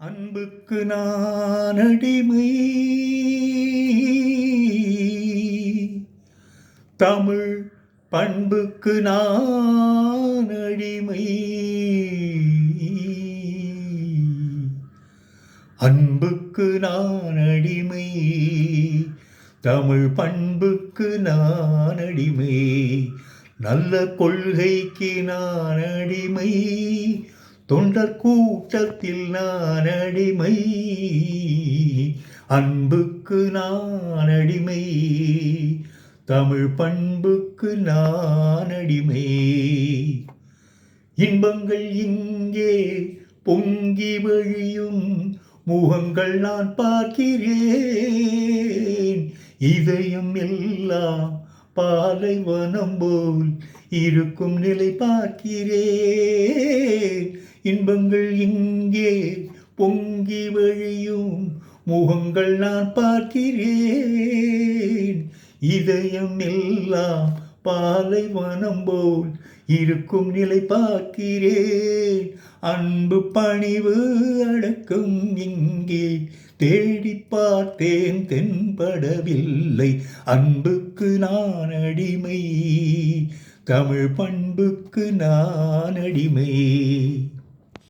அன்புக்கு நான் அடிமை தமிழ் பண்புக்கு நான் அடிமை அன்புக்கு நான் அடிமை தமிழ் பண்புக்கு நான் அடிமை நல்ல கொள்கைக்கு நான் அடிமை தொண்டர் கூட்டத்தில் நான் அடிமை அன்புக்கு நான் அடிமை தமிழ் பண்புக்கு நான் அடிமை இன்பங்கள் இங்கே பொங்கி வழியும் முகங்கள் நான் பார்க்கிறேன். இதயம் எல்லாம் பாலைவனம் போல் இருக்கும் நிலை பார்க்கிறேன். இன்பங்கள் இங்கே பொங்கி வழியும் முகங்கள் நான் பார்க்கிறேன். இதயம் எல்லாம் பாலைவனம் போல் இருக்கும் நிலை பார்க்கிறேன். அன்பு பணிவு அடக்கம் இங்கே தேடி பார்த்தேன் தென்படவில்லை. அன்புக்கு நான் அடிமை தமிழ் பண்புக்கு நான் அடிமை